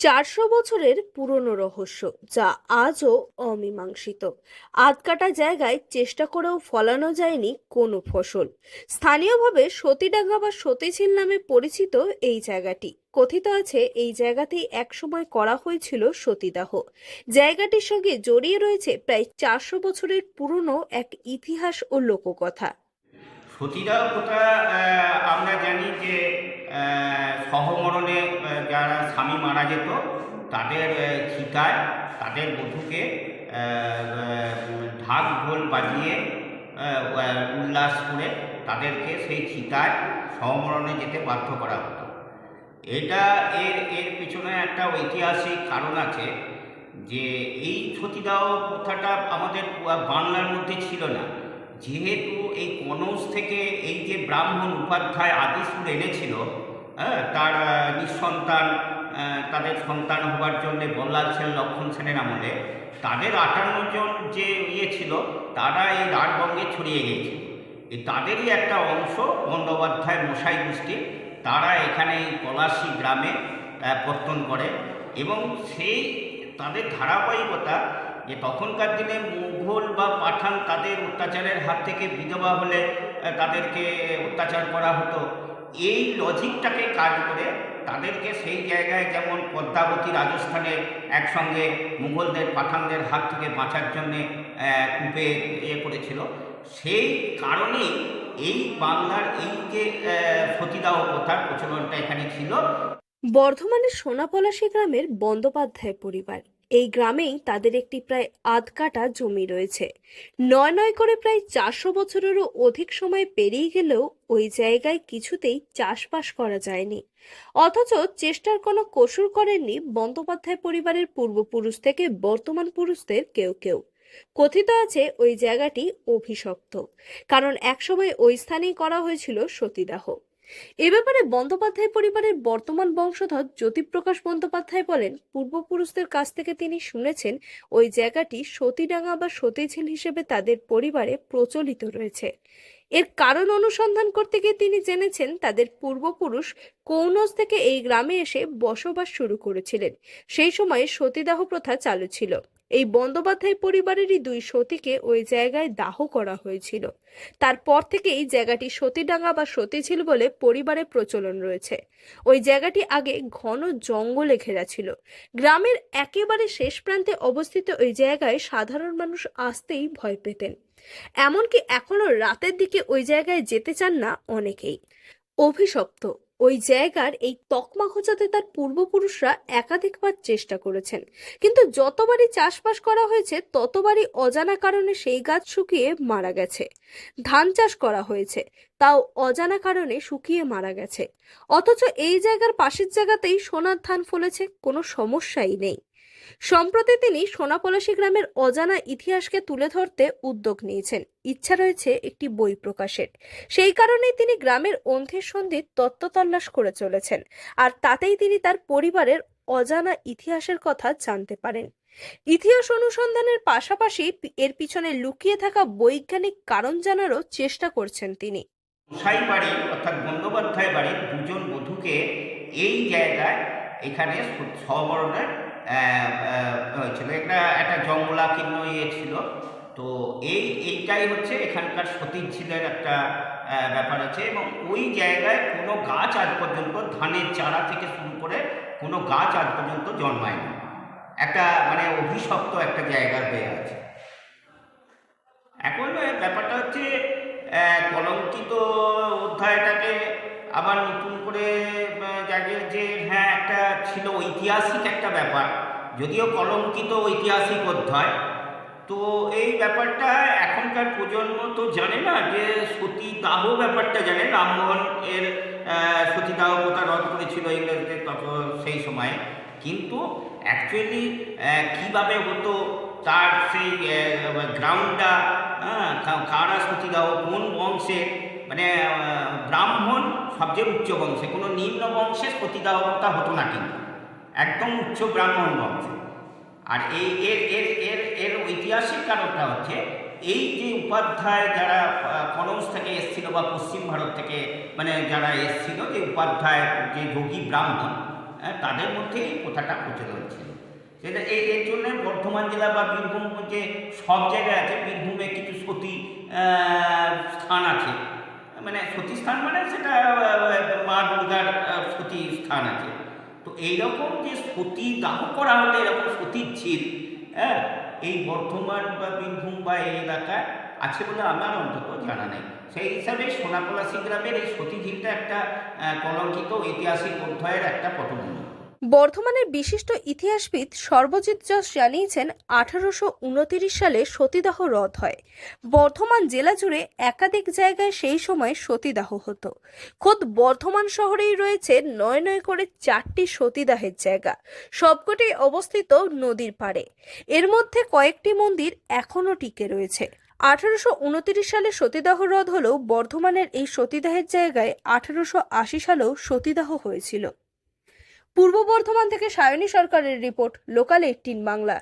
চারশো বছরের পুরনো রহস্য, যা আজও অমীমাংসিত। আধকাটা জায়গায় চেষ্টা করেও ফলানো যায়নি কোনো ফসল। স্থানীয়ভাবে সতীডাঙ্গা বা সতীঝিল নামে পরিচিত এই জায়গাটি। কথিত আছে, এই জায়গাতেই একসময় করা হয়েছিল সতীদাহ। জায়গাটির সঙ্গে জড়িয়ে রয়েছে প্রায় চারশো বছরের পুরনো এক ইতিহাস ও লোককথা। সতীদাহ আমরা জানি যে সহমরণে যারা স্বামী মারা যেত, তাদের চিতায় তাদের বধূকে ঢাক ঢোল বাজিয়ে উল্লাস করে তাদেরকে সেই চিতায় সহমরণে যেতে বাধ্য করা হতো। এটা এর এর পিছনে একটা ঐতিহাসিক কারণ আছে যে এই সতীদাহ প্রথাটা আমাদের বাংলার মধ্যে ছিল না। যেহেতু এই কনৌজ থেকে এই যে ব্রাহ্মণ উপাধ্যায় আদিসুর এনেছিল হ্যাঁ তার নিঃসন্তান তাদের সন্তান হবার জন্য বল্লাল সেন, লক্ষণ সেনের আমলে তাদের আটান্ন জন যে ইয়ে ছিল, তারা এই রাটবঙ্গে ছড়িয়ে গিয়েছিল এই তাদেরই একটা অংশ বন্দ্যোপাধ্যায় মশাই গোষ্ঠী, তারা এখানে এই পলাশী গ্রামে প্রত্যন করে এবং সেই তাদের ধারাবাহিকতা যে তখনকার দিনে মুঘল বা পাঠান তাদের অত্যাচারের হাত থেকে বিধবা হলে তাদেরকে অত্যাচার করা হতো। এই লজিকটাকে কাজ করে তাদেরকে সেই জায়গায় যেমন পদ্মাবতী রাজস্থানে একসঙ্গে মুঘলদের পাঠানদের হাত থেকে বাঁচার জন্যে কূপে ইয়ে করেছিল, সেই কারণেই এই বাংলার এই যে সতীদাহ প্রথার প্রচলনটা এখানে ছিল। বর্ধমানের সোনাপলাশী গ্রামের বন্দ্যোপাধ্যায় পরিবার। এই গ্রামেই তাদের একটি প্রায় আধকাটা জমি রয়েছে। নয় নয় করে প্রায় চারশো বছরেরও অধিক সময় পেরিয়ে গেলেও ওই জায়গায় কিছুতেই চাষবাস করা যায়নি। অথচ চেষ্টার কোনো কসুর করেননি বন্দ্যোপাধ্যায় পরিবারের পূর্বপুরুষ থেকে বর্তমান পুরুষদের কেউ কেউ। কথিত আছে ওই জায়গাটি অভিশপ্ত। কারণ একসময় ওই স্থানেই করা হয়েছিল সতীদাহ। এ ব্যাপারে বন্দ্যোপাধ্যায় পরিবারের বর্তমান বংশধর জ্যোতিপ্রকাশ বন্দ্যোপাধ্যায় বলেন, পূর্বপুরুষদের কাছ থেকে তিনি শুনেছেন, ওই জায়গাটি সতীডাঙ্গা বা সতীঝিল হিসেবে তাদের পরিবারে প্রচলিত রয়েছে। এর কারণ অনুসন্ধান করতে গিয়ে তিনি জেনেছেন, তাদের পূর্বপুরুষ কৌনজ থেকে এই গ্রামে এসে বসবাস শুরু করেছিলেন। সেই সময় সতীদাহ প্রথা চালু ছিল। এই বন্দ্যোপাধ্যায় পরিবারেরই দুই সতীকে ওই জায়গায় দাহ করা হয়েছিল। তারপর থেকেই জায়গাটি সতীডাঙ্গা বা সতীঝিল বলে পরিবারে প্রচলন রয়েছে। ওই জায়গাটি আগে ঘন জঙ্গলে ঘেরা ছিল। গ্রামের একেবারে শেষ প্রান্তে অবস্থিত ওই জায়গায় সাধারণ মানুষ আসতেই ভয় পেতেন। এমনকি এখনও রাতের দিকে ওই জায়গায় যেতে চান না অনেকেই। অভিশপ্ত ওই জায়গার এই তকমা খোঁচাতে তার পূর্বপুরুষরা একাধিকবার চেষ্টা করেছেন। কিন্তু যতবারই চাষবাস করা হয়েছে, ততবারই অজানা কারণে সেই গাছ শুকিয়ে মারা গেছে। ধান চাষ করা হয়েছে, তাও অজানা কারণে শুকিয়ে মারা গেছে। অথচ এই জায়গার পাশের জায়গাতেই সোনার ধান ফলেছে, কোনো সমস্যাই নেই। সম্প্রতি তিনি সোনাপলাশী গ্রামের অজানা ইতিহাসকে তুলে ধরতে উদ্যোগ নিয়েছেন। ইচ্ছা রয়েছে একটি বই প্রকাশের। সেই কারণেই তিনি গ্রামের অন্থের সন্ধির তত্ত্ব তল্লাশ করে চলেছেন আর তাতেই তিনি তার পরিবারের অজানা ইতিহাসের কথা জানতে পারেন। ইতিহাস অনুসন্ধানের পাশাপাশি এর পিছনে লুকিয়ে থাকা বৈজ্ঞানিক কারণ জানারও চেষ্টা করছেন তিনি। মশাই বাড়ি, অর্থাৎ বন্দ্যোপাধ্যায় বাড়ির দুজন বধূকে এই জায়গায় এখানে সবরণে হয়েছিল একটা একটা জঙ্গলাকীর্ণ ইয়ে ছিল। তো এই, এইটাই হচ্ছে এখানকার সতীঝিলের একটা ব্যাপার আছে এবং ওই জায়গায় কোনো গাছ আজ পর্যন্ত ধানের চারা থেকে শুরু করে কোনো গাছ আজ পর্যন্ত জন্মায়নি। একটা মানে অভিশপ্ত একটা জায়গা হয়ে আছে। এখন ব্যাপারটা হচ্ছে কলঙ্কিত অধ্যায়টাকে আবার নতুন করে জাগে যে হ্যাঁ একটা ছিল ঐতিহাসিক একটা ব্যাপার। যদিও কলঙ্কিত ঐতিহাসিক অধ্যায়, তো এই ব্যাপারটা এখনকার প্রজন্ম তো জানে না যে সতীদাহ ব্যাপারটা জানে। রামমোহন এর সতীদাহ প্রথা রদ করেছিল ইংরেজদের তত সেই সময়ে। কিন্তু অ্যাকচুয়ালি কীভাবে হতো, তার সেই গ্রাউন্ডটা হ্যাঁ কারা সতীদাহ, কোন বংশে মানে ব্রাহ্মণ সবচেয়ে উচ্চ বংশে, কোনো নিম্ন বংশে সতীদাহ প্রথা হতো না কিন্তু। একদম উচ্চ ব্রাহ্মণ বংশে আর এই এর এর এর এর ঐতিহাসিক কারণটা হচ্ছে এই যে উপাধ্যায় যারা আহ, থেকে এসেছিল বা পশ্চিম ভারত থেকে মানে যারা এসেছিল যে উপাধ্যায় যে যোগী ব্রাহ্মণ হ্যাঁ, তাদের মধ্যে এই প্রথাটা প্রচলন ছিল। সেটা এই এর জন্য বর্ধমান জেলা বা বীরভূম যে সব জায়গায় আছে বীরভূমে কিছু সতী স্থান আছে। মানে সতী স্থান মানে সেটা মা দুর্গার সতী স্থান আছে। তো এইরকম যে দাহ করা হলে এরকম ঝিল হ্যাঁ? এই বর্ধমান বা বীরভূম বা এই এলাকায় আছে বলে আমার অন্তত জানা নেই। সেই হিসাবে সোনাপলাশি গ্রামের এই সতী ঝিলটা একটা কলঙ্কিত ঐতিহাসিক অধ্যায়ের একটা পটভূমি। বর্ধমানের বিশিষ্ট ইতিহাসবিদ সর্বজিৎ যশ জানিয়েছেন, আঠারোশো উনতিরিশ সালে সতীদাহ রদ হয়। বর্ধমান জেলা জুড়ে একাধিক জায়গায় সেই সময় সতীদাহ হতো। খোদ বর্ধমান শহরেই রয়েছে নয় নয় করে চারটি সতীদাহের জায়গা। সবকটি অবস্থিত নদীর পাড়ে। এর মধ্যে কয়েকটি মন্দির এখনও টিকে রয়েছে। আঠারোশো উনতিরিশ সালে সতীদাহ রদ হলেও বর্ধমানের এই সতীদাহের জায়গায় আঠারোশো আশি সালেও সতীদাহ হয়েছিল। পূর্ব বর্ধমান থেকে সায়নী সরকারের রিপোর্ট লোকাল এইটিন বাংলা।